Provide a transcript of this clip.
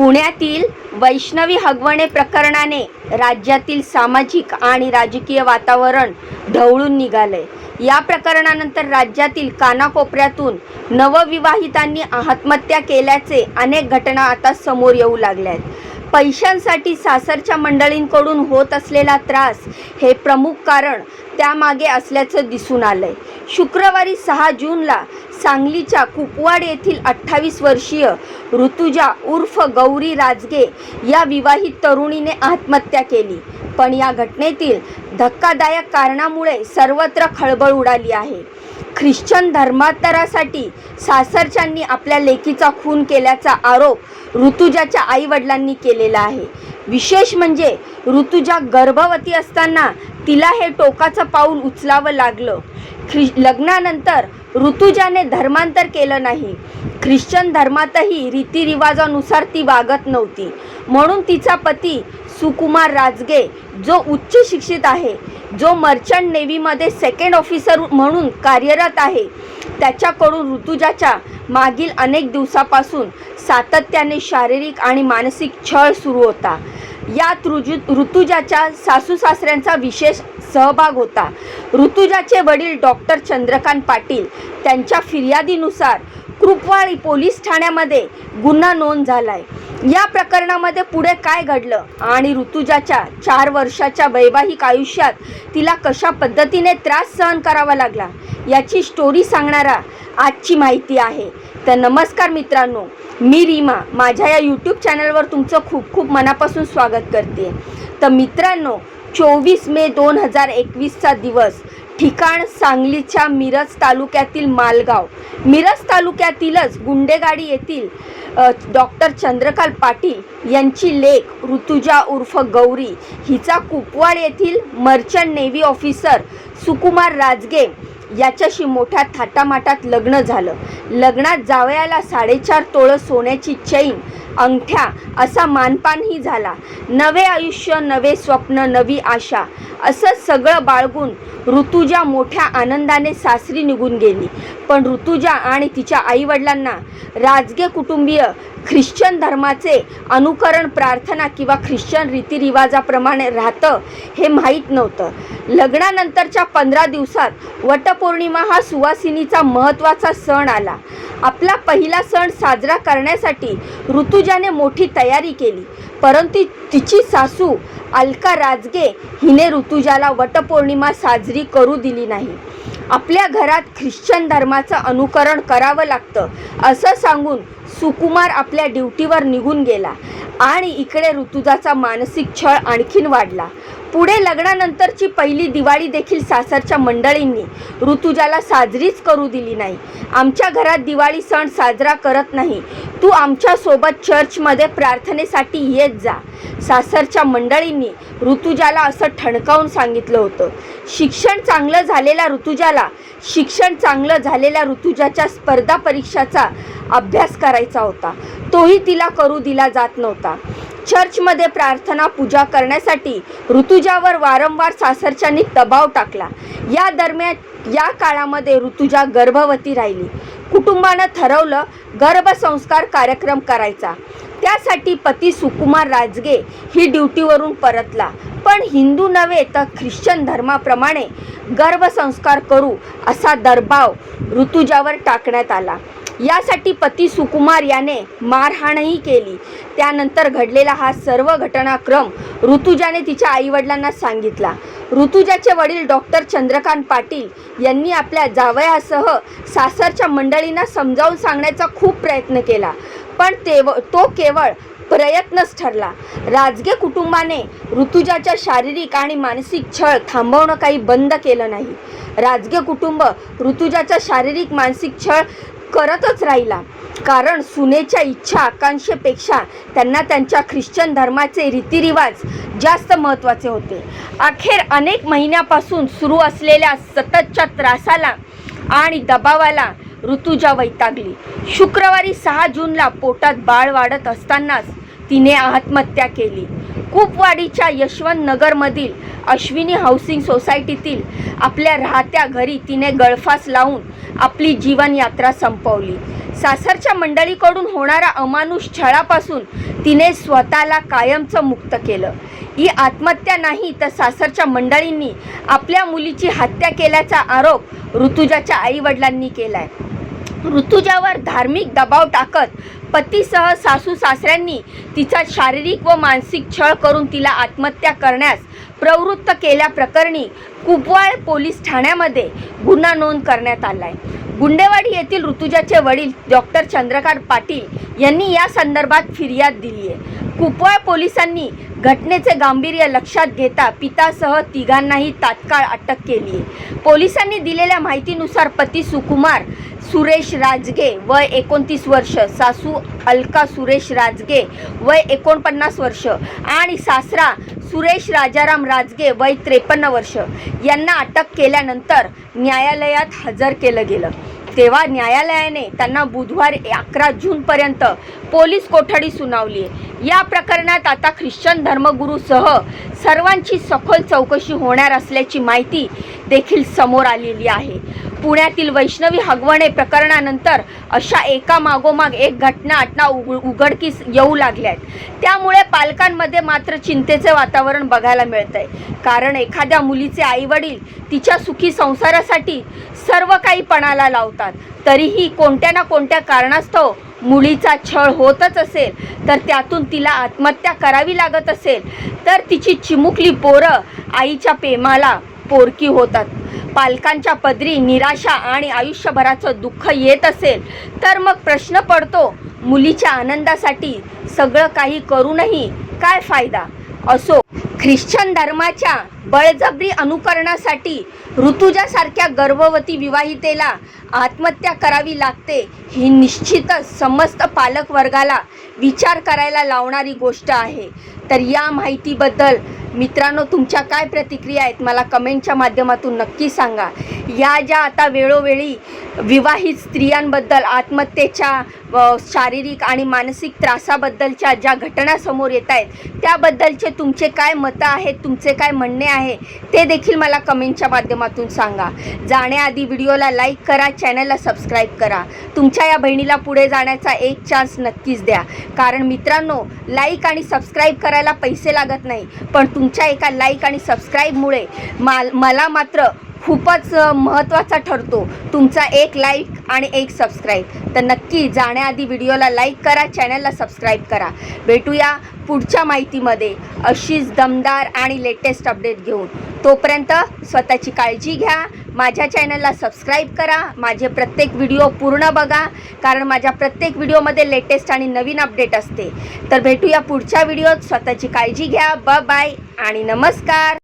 पुण्यातील वैष्णवी हगवणे प्रकरणाने राज्यातील सामाजिक आणि राजकीय वातावरण ढवळून निघालंय. या प्रकरणानंतर राज्यातील कानाकोपऱ्यातून नवविवाहितांनी आत्महत्या केल्याचे अनेक घटना आता समोर येऊ लागल्या आहेत पैशांसाठी सासरच्या मंडळींकडून होत असलेला त्रास हे प्रमुख कारण त्यामागे असल्याचं दिसून आलंय. शुक्रवारी सहा जूनला सांगलीच्या कुपवाड येथील अठ्ठावीस वर्षीय ऋतुजा उर्फ गौरी राजगे या विवाहित तरुणीने आत्महत्या केली. पण या घटनेतील धक्कादायक कारणामुळे सर्वत्र खळबळ उडाली आहे. ख्रिश्चन धर्मांतरासाठी सासरच्यांनी आपल्या लेकीचा खून केल्याचा आरोप ऋतुजाच्या आईवडिलांनी केलेला आहे. विशेष म्हणजे ऋतुजा गर्भवती असताना तिला हे टोकाचं पाऊल उचलावं लागलं. ख्रि लग्नानंतर ऋतुजाने धर्मांतर केलं नाही. ख्रिश्चन धर्मातही रीतिरिवाजानुसार ती वागत नव्हती. म्हणून तिचा पती सुकुमार राजगे जो उच्च शिक्षित आहे जो मर्चंट नेव्हीमध्ये सेकंड ऑफिसर म्हणून कार्यरत आहे त्याच्याकडून ऋतुजाच्या मागील अनेक दिवसापासून सातत्याने शारीरिक आणि मानसिक छळ सुरू होता. यात ऋजु ऋतुजाच्या सासू सासऱ्यांचा विशेष सहभाग होता. ऋतुजाचे वडील डॉक्टर चंद्रकांत पाटील त्यांच्या फिर्यादीनुसार कृपवाळी पोलीस ठाण्यामध्ये गुन्हा नोंद झाला आहे या प्रकरणामध्ये पुढे काय घडलं आणि ऋतुजाच्या चार वर्षाच्या वैवाहिक आयुष्यात तिला कशा पद्धतीने त्रास सहन करावा लागला याची स्टोरी सांगणारा आजची माहिती आहे. तर नमस्कार मित्रांनो मी रीमा. माझ्या या यूट्यूब चॅनलवर तुमचं खूप खूप मनापासून स्वागत करते. तर मित्रांनो चोवीस मे दोन हजार एकवीसचा दिवस. ठिकाण सांगलीच्या मिरज तालुक्यातील मालगाव. मिरज तालुक्यातीलच गुंडेगाडी येथील डॉक्टर चंद्रकांत पाटील यांची लेख ऋतुजा उर्फ गौरी हिचा कुपवाड येथील merchant navy officer Sukumar Rajge याच्याशी मोठ्या थाटामाटात लग्न झालं. लग्नात जावयाला साडेचार तोळं सोन्याची चैन अंगठ्या असा मानपानही झाला. नवे आयुष्य नवे स्वप्न नवी आशा असं सगळं बाळगून ऋतुजा मोठ्या आनंदाने सासरी निघून गेली. पण ऋतुजा आणि तिच्या आईवडिलांना राजगे कुटुंबीय ख्रिश्चन धर्माचे अनुकरण प्रार्थना किंवा ख्रिश्चन रीतिरिवाजाप्रमाणे राहतं हे माहीत नव्हतं. लग्नानंतरच्या पंधरा दिवसात वटपौर्णिमा हा सुवासिनीचा महत्त्वाचा सण आला. आपला पहिला सण साजरा करण्यासाठी ऋतुजाने मोठी तयारी केली. परंतु तिची सासू अलका राजगे हिने ऋतुजाला वटपौर्णिमा साजरी करू दिली नाही. आपल्या घरात ख्रिश्चन धर्माचं अनुकरण करावं लागतं. असं सांगून सुकुमार आपल्या ड्युटीवर निघून गेला आणि इकडे ऋतुजाचा मानसिक छळ आणखीन वाढला. पुढे लग्नानंतरची पहिली दिवाळी देखील सासरच्या मंडळींनी ऋतुजाला साजरीच करू दिली नाही. आमच्या घरात दिवाळी सण साजरा करत नाही. तू आमच्यासोबत चर्चमध्ये प्रार्थनेसाठी येत जा. सासरच्या मंडळींनी ऋतुजाला असं ठणकावून सांगितलं होतं. शिक्षण चांगलं झालेल्या ऋतुजाला शिक्षण चांगलं झालेल्या ऋतुजाच्या स्पर्धा परीक्षाचा अभ्यास करायचा होता. तोही तिला करू दिला जात नव्हता. चर्चमध्ये प्रार्थना पूजा करण्यासाठी ऋतुजावर वारंवार सासरच्यांनी दबाव टाकला. या दरम्यान या काळामध्ये ऋतुजा गर्भवती राहिली. कुटुंबानं ठरवलं गर्भसंस्कार कार्यक्रम करायचा. त्यासाठी पती सुकुमार राजगे ही ड्युटीवरून परतला. पण हिंदू नव्हे तर ख्रिश्चन धर्माप्रमाणे गर्भसंस्कार करू असा दरबाव ऋतुजावर टाकण्यात आला. यासाठी पती सुकुमार याने मारहाणही केली. त्यानंतर घडलेला हा सर्व घटनाक्रम ऋतुजाने तिच्या आईवडिलांना सांगितला. ऋतुजाचे वडील डॉक्टर चंद्रकांत पाटील यांनी आपल्या जावयासह सासरच्या मंडळींना समजावून सांगण्याचा खूप प्रयत्न केला. पण तेव तो केवळ प्रयत्नच ठरला. राजगे कुटुंबाने ऋतुजाच्या शारीरिक आणि मानसिक छळ थांबवणं काही बंद केलं नाही. राजगे कुटुंब ऋतुजाचा शारीरिक मानसिक छळ करतच राहिला. कारण सुनेच्या इच्छा आकांक्षेपेक्षा त्यांना त्यांच्या ख्रिश्चन धर्माचे रीतिरिवाज जास्त महत्त्वाचे होते. अखेर अनेक महिन्यापासून सुरू असलेल्या सततच्या त्रासाला आणि दबावाला ऋतुजा वैतागली. शुक्रवारी सहा जूनला पोटात बाळ वाढत असतानाच तिने आत्महत्या केली. कुपवाडीच्या यशवंत नगरमधील अश्विनी हाऊसिंग सोसायटीतील आपल्या राहत्या घरी तिने गळफास लावून आपली जीवनयात्रा संपवली. सासरच्या मंडळीकडून होणारा अमानुष छळापासून तिने स्वतःला कायमचं मुक्त केलं. ही आत्महत्या नाही तर सासरच्या मंडळींनी आपल्या मुलीची हत्या केल्याचा आरोप ऋतुजाच्या आईवडिलांनी केलाय. ऋतुजावर धार्मिक दबाव टाकत पतीसह सासू सासऱ्यांनी तिचा शारीरिक व मानसिक छळ करून तिला आत्महत्या करण्यास प्रवृत्त केल्याप्रकरणी कुपवाळ पोलीस ठाण्यामध्ये गुन्हा नोंद करण्यात आला आहे गुंडेवाडी येथील ऋतुजाचे वडील डॉक्टर चंद्रकांत पाटील यांनी या संदर्भात फिर्याद दिली आहे कुपवाळ पोलिसांनी घटनेचे गांभीर्य लक्षात घेता पितासह तिघांनाही तात्काळ अटक केली. आहे पोलिसांनी दिलेल्या माहितीनुसार पती सुकुमार सुरेश राजगे वय एकोणतीस वर्ष सासू अलका सुरेश राजगे वय एकोणपन्नास वर्ष आणि सासरा सुरेश राजाराम राजगे वय त्रेपन्न वर्ष यांना अटक केल्यानंतर न्यायालयात हजर केलं गेलं. तेव्हा न्यायालयाने त्यांना बुधवार अकरा जूनपर्यंत पोलीस कोठडी सुनावली आहे. या प्रकरणात आता ख्रिश्चन धर्मगुरूसह सर्वांची सखोल चौकशी होणार असल्याची माहिती देखील समोर आलेली आहे. पुण्यातील वैष्णवी हगवणे प्रकरणानंतर अशा एका मागोमाग एक घटना आटना उघ उघडकीस येऊ लागल्या आहेत त्यामुळे पालकांमध्ये मात्र चिंतेचे वातावरण बघायला मिळत आहे कारण एखाद्या मुलीचे आईवडील तिच्या सुखी संसारासाठी सर्व काही पणाला लावतात. तरीही कोणत्या ना कोणत्या कारणास्तव मुलीचा छळ होतच असेल तर त्यातून तिला आत्महत्या करावी लागत असेल तर तिची चिमुकली पोरं आईच्या प्रेमाला पोरकी होतात. पालकांच्या पदरी निराशा आणि आयुष्यभराचं दुःख येत असेल तर मग प्रश्न पडतो मुलीच्या आनंदासाठी सगळं काही करूनही काय फायदा? असो ख्रिश्चन धर्माच्या बळजबरी अनुकरणासाठी ऋतुजासारख्या गर्भवती विवाहितेला आत्महत्या करावी लागते ही निश्चितच समस्त पालक वर्गाला विचार करायला लावणारी गोष्ट आहे. तर या माहितीबद्दल मित्रांनो तुमच्या काय प्रतिक्रिया आहेत मला कमेंटच्या माध्यमातून नक्की सांगा. या ज्या आता वेळोवेळी विवाहित स्त्रियांबद्दल आत्महत्येच्या शारीरिक आणि मानसिक त्रासाबद्दलच्या ज्या घटना समोर येत आहेत त्याबद्दलचे तुमचे काय मतं आहेत तुमचे काय म्हणणे आहे ते देखील मला कमेंटच्या माध्यमातून सांगा. जाण्याआधी व्हिडिओला लाईक करा चॅनलला सबस्क्राईब करा. तुमच्या या बहिणीला पुढे जाण्याचा एक चान्स नक्कीच द्या. कारण मित्रांनो लाईक आणि सबस्क्राईब करायला पैसे लागत नाही पण तुमच्या एका लाईक आणि सबस्क्राईबमुळे माल मला मात्र खूपच महत्त्वाचा ठरतो तुमचा एक लाईक आणि एक सबस्क्राईब तर नक्की जाण्याआधी व्हिडिओला लाईक करा चॅनलला सबस्क्राईब करा. भेटूया पुढच्या माहितीमध्ये अशीच दमदार आणि लेटेस्ट अपडेट घेऊन. तोपर्यंत स्वतःची काळजी घ्या माझ्या चॅनलला सबस्क्राईब करा माझे प्रत्येक व्हिडिओ पूर्ण बघा कारण माझ्या प्रत्येक व्हिडिओमध्ये लेटेस्ट आणि नवीन अपडेट असते. तर भेटूया पुढच्या व्हिडिओत स्वतःची काळजी घ्या ब बाय आणि नमस्कार!